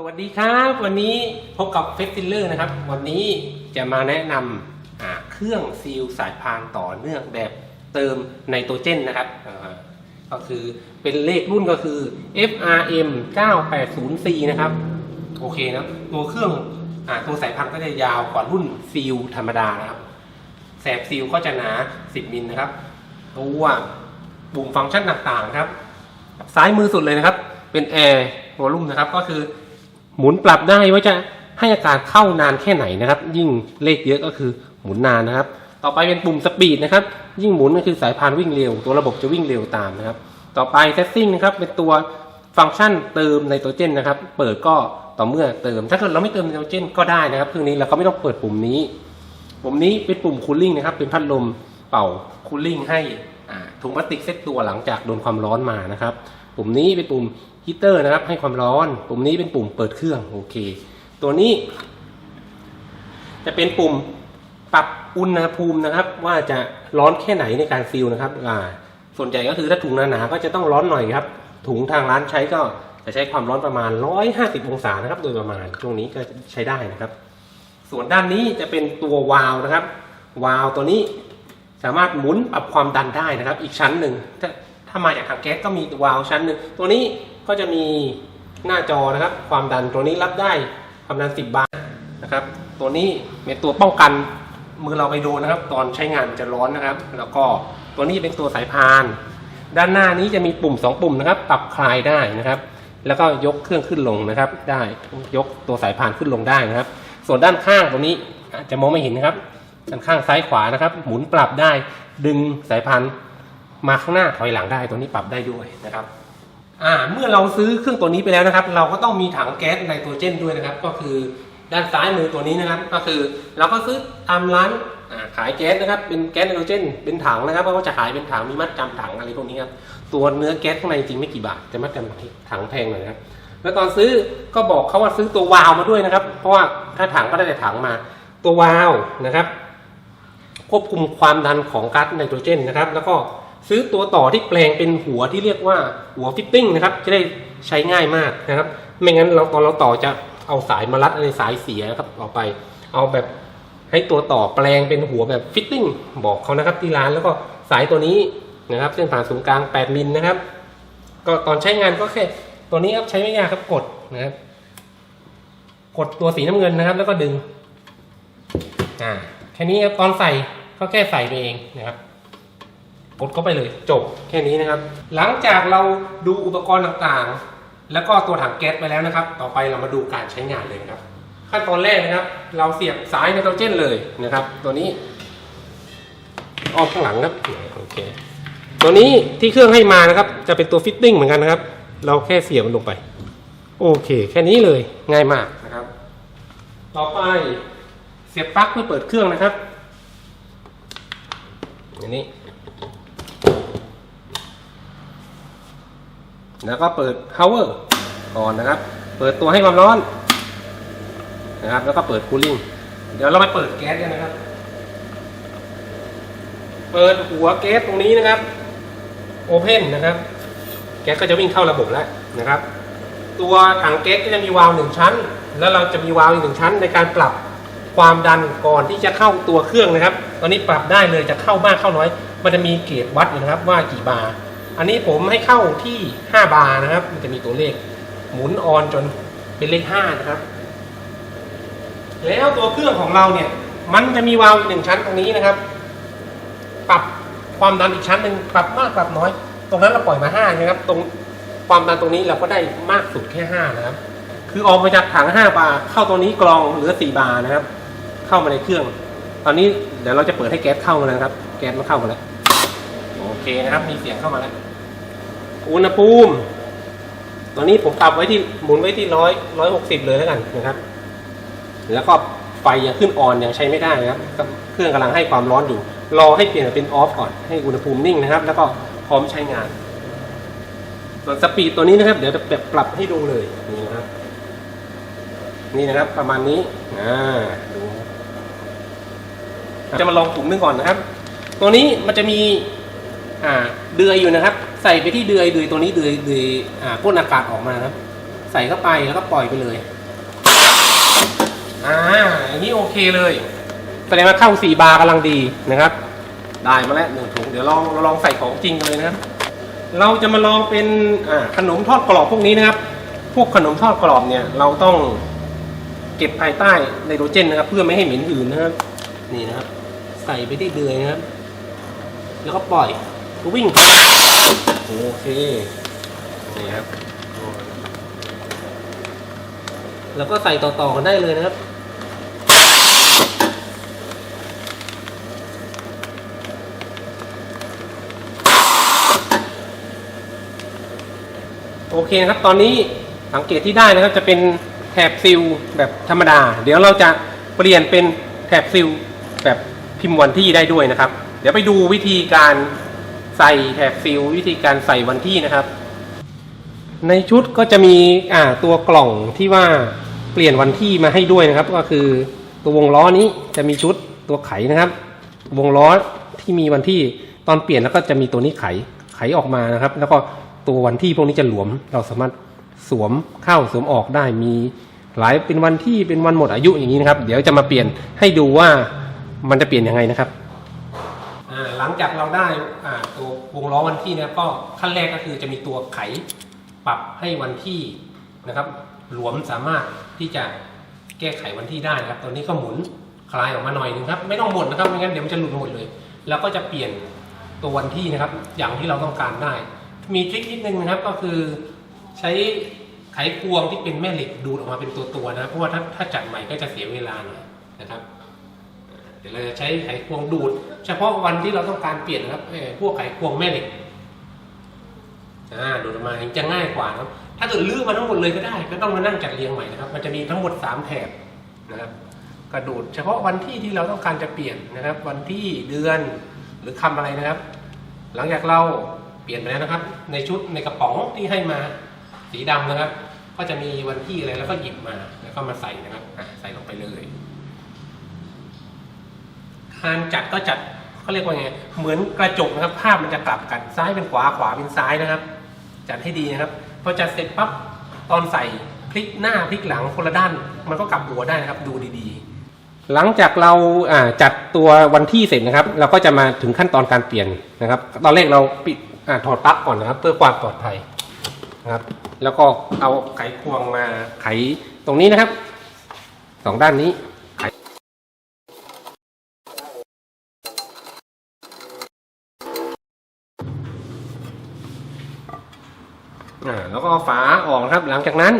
สวัสดีครับ วันนี้พบกับเฟสติลเลอร์นะครับ วันนี้จะมาแนะนำอ่าเครื่องซีลสายพานต่อเนื่องแบบเติมไนโตรเจนนะครับก็คือเป็นเลขรุ่นก็คือ FRM 980C นะครับ โอเคนะตัวเครื่องอตัวสายพานก็จะยาวกว่ารุ่นซีลธรรมดานะครับ แสบซีลก็จะหนา 10 มิลนะครับ ตัวปุ่มฟังก์ชันต่างๆครับ ซ้ายมือสุดเลยนะครับ เป็นแอร์วอลลุ่มนะครับก็คือ หมุนปรับได้ว่าจะให้อากาศเข้านานแค่ไหนนะครับ ยิ่งเลขเยอะก็คือหมุนนานนะครับ ต่อไปเป็นปุ่มสปีดนะครับ ยิ่งหมุนก็คือสายพานวิ่งเร็ว ตัวระบบจะวิ่งเร็วตามนะครับ ต่อไปเซตติ้งนะครับเป็นตัวฟังก์ชันเติมไนโตรเจนนะครับ เปิดก็ต่อเมื่อเติม ถ้าเกิดเราไม่เติมไนโตรเจนก็ได้นะครับเครื่องนี้เราก็ไม่ต้องเปิดปุ่มนี้ ปุ่มนี้เป็นปุ่มคูลลิ่งนะครับ เป็นพัดลมเป่าคูลลิ่งให้ถุงพลาสติกเซตตัวหลังจากโดนความร้อนมานะครับ ปุ่มนี้เป็นปุ่ม ฮีเตอร์นะครับให้ความร้อน ปุ่มนี้เป็นปุ่มเปิดเครื่องโอเค ตัวนี้ จะเป็นปุ่มปรับอุณหภูมินะครับ ว่าจะร้อนแค่ไหนในการซีลนะครับอ่าส่วนใหญ่ก็คือถ้าถุงหนาๆก็จะต้องร้อนหน่อยครับ ถุงทางร้านใช้ก็จะใช้ความร้อนประมาณ 150 องศานะครับ โดยประมาณช่วงนี้ก็ใช้ได้นะครับ ส่วนด้านนี้จะเป็นตัววาล์วนะครับ วาล์วตัวนี้สามารถหมุนปรับความดันได้นะครับ อีกชั้นหนึ่งถ้าถ้ามาจากถังแก๊สก็มีวาล์วชั้นหนึ่งตัวนี้ ก็จะมีหน้าจอนะครับ ความดันตัวนี้รับได้ความดัน 10 บาร์นะครับ ตัวนี้เป็นตัวป้องกันมือเราไปโดนนะครับ ตอนใช้งานจะร้อนนะครับ แล้วก็ตัวนี้เป็นตัวสายพาน ด้านหน้านี้จะมีปุ่ม 2 ปุ่มนะครับ ปรับคลายได้นะครับ แล้วก็ยกเครื่องขึ้นลงนะครับ ได้ยกตัวสายพานขึ้นลงได้นะครับ ส่วนด้านข้างตรงนี้อาจจะมองไม่เห็นนะครับด้านข้างซ้ายขวานะครับ หมุนปรับได้ดึงสายพานมาข้างหน้าถอยหลังได้ตัวนี้ปรับได้ด้วยนะครับ อ่าเมื่อเราซื้อเครื่องตัวนี้ไปแล้วนะครับ เราก็ต้องมีถังแก๊สไนโตรเจนด้วยนะครับ ก็คือด้านซ้ายมือตัวนี้นะครับ ก็คือเราก็ซื้อตามร้านขายแก๊สนะครับ เป็นแก๊สไนโตรเจน เป็นถังนะครับเขาก็จะขายเป็นถังมีมัดจำถังอะไรพวกนี้ครับตัวเนื้อแก๊สข้างในจริงไม่กี่บาทแต่มัดจำถังแพงหน่อยนะครับแล้วตอนซื้อก็บอกเขาว่าซื้อตัววาล์วมาด้วยนะครับ เพราะว่าถ้าถังก็ได้แต่ถังมา ตัววาล์วนะครับ ควบคุมความดันของก๊าซไนโตรเจนนะครับ แล้วก็ ซื้อตัวต่อที่แปลงเป็นหัวที่เรียกว่าหัวฟิตติ้งนะครับ จะได้ใช้ง่ายมากนะครับ ไม่งั้นเราตอนเราต่อจะเอาสายมารัดอะไรสายเสียครับออกไป เอาแบบให้ตัวต่อแปลงเป็นหัวแบบฟิตติ้งบอกเขานะครับที่ร้านแล้วก็สายตัวนี้นะครับ เส้นผ่านศูนย์กลาง 8 มิลนะครับ ก็ตอนใช้งานก็แค่ตัวนี้ครับใช้ไม่ยากครับกดนะครับ กดตัวสีน้ำเงินนะครับ แล้วก็ดึง อ่าแค่นี้ครับตอนใส่ก็แค่ใส่ไปเองนะครับ กดเข้าไปเลยจบแค่นี้นะครับ หลังจากเราดูอุปกรณ์ต่างๆ แล้วก็ตัวถังแก๊สไปแล้วนะครับ ต่อไปเรามาดูการใช้งานเลยนะครับ ขั้นตอนแรกนะครับ เราเสียบสายไนโตรเจนเลยนะครับ ตัวนี้อ้อมข้างหลังครับโอเคตัวนี้ที่เครื่องให้มานะครับ จะเป็นตัวฟิตติ้งเหมือนกันนะครับ เราแค่เสียบมันลงไป โอเค แค่นี้เลยง่ายมากนะครับ ต่อไปเสียบปลั๊กเพื่อเปิดเครื่องนะครับอย่างนี้ แล้วก็เปิด power ก่อนนะครับ เปิดตัวให้ความร้อนนะครับ แล้วก็เปิด cooling เดี๋ยวเราไปเปิดแก๊สกันนะครับ เปิดหัวแก๊สตรงนี้นะครับ open นะครับ แก๊สก็จะวิ่งเข้าระบบแล้วนะครับ ตัวถังแก๊สก็จะมีวาล์วหนึ่งชั้น แล้วเราจะมีวาล์วอีกหนึ่งชั้น ในการปรับความดันก่อนที่จะเข้าตัวเครื่องนะครับ ตอนนี้ปรับได้เลยจะเข้ามากเข้าน้อย มันจะมีเกจวัดอยู่นะครับว่ากี่บาร์ อันนี้ผมให้เข้าที่ 5 บาร์นะครับ มันจะมีตัวเลขหมุนออนจนเป็นเลข 5 นะครับ แล้วตัวเครื่องของเราเนี่ย มันจะมีวาล์วอีกหนึ่งชั้นตรงนี้นะครับ ปรับความดันอีกชั้นหนึ่งปรับมากปรับน้อย ตรงนั้นเราปล่อยมา5นะครับ ตรงความดันตรงนี้เราก็ได้มากสุดแค่5นะครับ คือออกมาจากถัง 5 บาร์เข้าตัวนี้กรองเหลือ 4 บาร์นะครับ เข้ามาในเครื่อง ตอนนี้เดี๋ยวเราจะเปิดให้แก๊สเข้ามาแล้วนะครับ แก๊สมาเข้ามาแล้ว โอเคนะครับ มีเสียงเข้ามาแล้ว อุณหภูมิ ตอนนี้ผมปรับไว้ที่หมุนไว้ที่ร้อยร้อยหกสิบเลยแล้วกันนะครับ แล้วก็ไฟยังขึ้นออนยังใช้ไม่ได้นะครับ เครื่องกำลังให้ความร้อนอยู่ รอให้เปลี่ยนเป็นออฟก่อน ให้อุณหภูมินิ่งนะครับ แล้วก็พร้อมใช้งาน ส่วนสปีดตัวนี้นะครับ เดี๋ยวจะแบบปรับให้ดูเลยนี่นะครับ นี่นะครับประมาณนี้อ่าดูจะมาลองถุงนึงก่อนนะครับ ตัวนี้มันจะมีอ่าเดือยอยู่นะครับ ใส่ไปที่เดือยเดือยตัวนี้เดือยเดือยอ่าพ่นอากาศออกมานะครับ ใส่เข้าไปแล้วก็ปล่อยไปเลยอ่าอย่างนี้โอเคเลยแสดงว่าเข้าสี่บาร์กำลังดีนะครับ ได้มาแล้วหนึ่งถุงเดี๋ยวลองเราลองใส่ของจริงกันเลยนะครับ เราจะมาลองเป็นอ่าขนมทอดกรอบพวกนี้นะครับ พวกขนมทอดกรอบเนี่ย เราต้องเก็บภายใต้ไนโตรเจนนะครับ เพื่อไม่ให้เหม็นหืนนะครับ นี่นะครับ ใส่ไปได้เดือยๆนะครับ แล้วก็ปล่อย ก็วิ่ง โอเค นี่ครับ แล้วก็ใส่ต่อๆกันได้เลยนะครับโอเคนะครับตอนนี้สังเกตที่ได้นะครับจะเป็นแถบซิลแบบธรรมดา เดี๋ยวเราจะเปลี่ยนเป็นแถบซิลแบบพิมพ์วันที่ได้ด้วยนะครับ เดี๋ยวไปดูวิธีการ ใส่แถบซิลวิธีการใส่วันที่นะครับ ในชุดก็จะมีอ่าตัวกล่องที่ว่าเปลี่ยนวันที่มาให้ด้วยนะครับ ก็คือตัววงล้อนี้จะมีชุดตัวไขนะครับ วงล้อที่มีวันที่ตอนเปลี่ยนแล้วก็จะมีตัวนี้ไขไขออกมานะครับ แล้วก็ตัววันที่พวกนี้จะหลวม เราสามารถสวมเข้าสวมออกได้มีหลายเป็นวันที่เป็นวันหมดอายุอย่างนี้นะครับ เดี๋ยวจะมาเปลี่ยนให้ดูว่ามันจะเปลี่ยนยังไงนะครับ งจากเราได้ตัววงล้อวันที่นะก็ขั้นแรกก็คือจะมีตัวไขปรับให้วันที่นะครับ หลวมสามารถที่จะแก้ไขวันที่ได้นะครับ ตอนนี้ก็หมุนคลายออกมาหน่อยหนึงครับ ไม่ต้องหมดนะครับไม่งั้นเดี๋ยวมันจะหลุดหมดเลย แล้วก็จะเปลี่ยนตัววันที่นะครับ อย่างที่เราต้องการได้ มีทริคนิดนึงนะครับก็คือใช้ไขควงที่เป็นแม่เหล็กดูดออกมาเป็นตัวๆนะเพราะว่าถ้าถ้าจัดใหม่ก็จะเสียเวลาหน่อยนะครับ เดี๋ยวเราจะใช้ไขควงดูด เฉพาะวันที่เราต้องการเปลี่ยนครับพวกไขควงแม่เหล็กอ่าดูดออกมาจะง่ายกว่าครับถ้าเกิดลื้อมาทั้งหมดเลยก็ได้ก็ต้องมานั่งจัดเรียงใหม่นะครับมันจะมีทั้งหมดสามแถบนะครับกระดูดเฉพาะวันที่ที่เราต้องการจะเปลี่ยนนะครับ วันที่เดือนหรือคำอะไรนะครับ หลังจากเราเปลี่ยนไปแล้วนะครับ ในชุดในกระป๋องที่ให้มาสีดำนะครับ ก็จะมีวันที่อะไรแล้วก็หยิบมาแล้วก็มาใส่นะครับใส่ลงไปเลย การจัดก็จัดเขาเรียกว่าไงเหมือนกระจกนะครับ ภาพมันจะกลับกันซ้ายเป็นขวาขวาเป็นซ้ายนะครับ จัดให้ดีนะครับพอจัดเสร็จปั๊บตอนใส่พลิกหน้าพลิกหลังคนละด้าน มันก็กลับหัวได้นะครับดูดีๆ หลังจากเราจัดตัววันที่เสร็จนะครับ เราก็จะมาถึงขั้นตอนการเปลี่ยนนะครับ ตอนแรกเราปิดอถอดปลั๊กก่อนนะครับ เพื่อความปลอดภัยนะครับ แล้วก็เอาไขควงมาไขตรงนี้นะครับสองด้านนี้ แล้วก็ฝาออกครับ หลังจากนั้น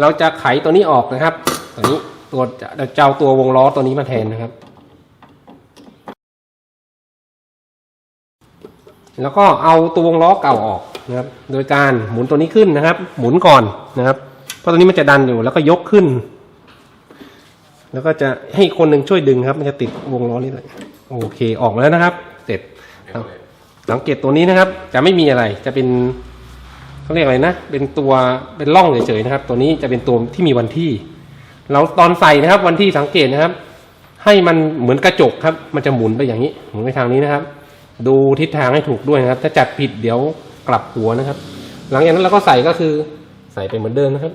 เราจะไขตัวนี้ออกนะครับ ตัวนี้ตัวจะจะเอาตัววงล้อตัวนี้มาแทนนะครับ แล้วก็เอาตัววงล้อเก่าออกนะครับ โดยการหมุนตัวนี้ขึ้นนะครับ หมุนก่อนนะครับ เพราะตัวนี้มันจะดันอยู่แล้วก็ยกขึ้น แล้วก็จะให้คนหนึ่งช่วยดึงครับ มันจะติดวงล้อนี้เลยโอเคออกมาแล้วนะครับ เสร็จสังเกตตัวนี้นะครับ จะไม่มีอะไรจะเป็น เขาเรียกอะไรนะ เป็นตัวเป็นร่องเฉยๆนะครับ ตัวนี้จะเป็นตัวที่มีวันที่ เราตอนใส่นะครับวันที่สังเกตนะครับ ให้มันเหมือนกระจกครับ มันจะหมุนไปอย่างนี้หมุนไปทางนี้นะครับ ดูทิศทางให้ถูกด้วยนะครับ ถ้าจัดผิดเดี๋ยวกลับหัวนะครับ หลังจากนั้นเราก็ใส่ก็คือใส่ไปเหมือนเดิมนะครับ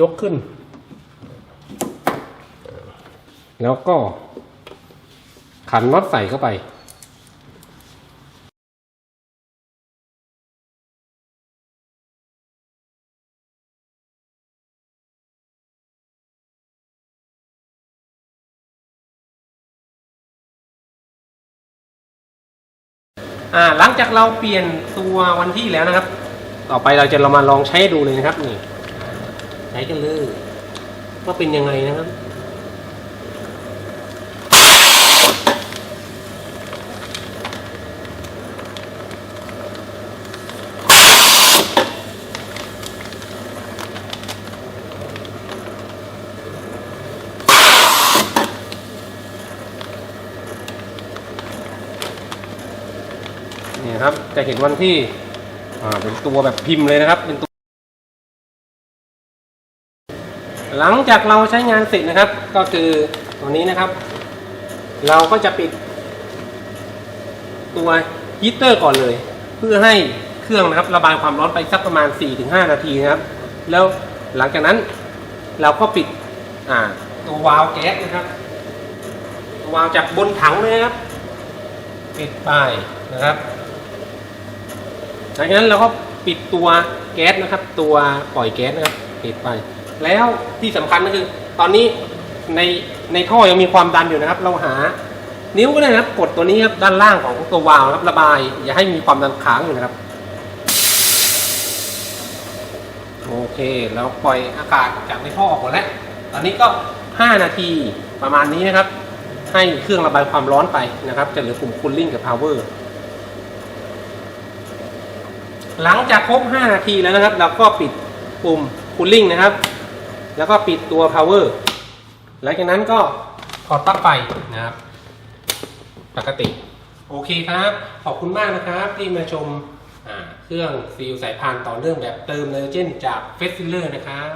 ยกขึ้น แล้วก็ขันน็อตใส่เข้าไป อ่าหลังจากเราเปลี่ยนตัววันที่แล้วนะครับ ต่อไปเราจะเรามาลองใช้ดูเลยนะครับนี่ใช้กันเลยว่าเป็นยังไงนะครับ นี่ครับจะเห็นวันที่เป็นตัวแบบพิมพ์เลยนะครับเป็นตัว หลังจากเราใช้งานเสร็จนะครับ ก็คือตัวนี้นะครับ เราก็จะปิด ตัวฮีเตอร์ก่อนเลย เพื่อให้เครื่องนะครับ ระบายความร้อนไปสักประมาณ 4-5 นาทีนะครับ แล้วหลังจากนั้นเราก็ปิดตัววาล์วแก๊สนะครับตัววาล์วจากบนถังเลยครับ ปิดไปนะครับ จากนั้นเราก็ปิดตัวแก๊สนะครับ ตัวปล่อยแก๊สนะครับปิดไป แล้วที่สำคัญก็คือ ตอนนี้ในในท่อยังมีความดันอยู่นะครับ เราหานิ้วก็ได้นะครับ กดตัวนี้ครับด้านล่างของตัววาล์วนะครับระบาย อย่าให้มีความดันค้างอยู่นะครับโอเคเราปล่อยอากาศจากในท่อออกหมดแล้ว ตอนนี้ก็ 5 นาทีประมาณนี้นะครับ ให้เครื่องระบายความร้อนไปนะครับ จะเหลือปุ่มคูลลิ่งกับพาวเวอร์ หลังจากครบ 5 นาทีแล้วนะครับ เราก็ปิดปุ่มคูลลิ่งนะครับ แล้วก็ปิดตัว power หลังจากนั้นก็ถอดปลั๊กไฟนะครับ ปกติ โอเคครับ ขอบคุณมากนะครับที่มาชมเครื่องซีลสายพานต่อเนื่องแบบเติมไนโตรเจนจากเฟสซิลเลอร์นะครับ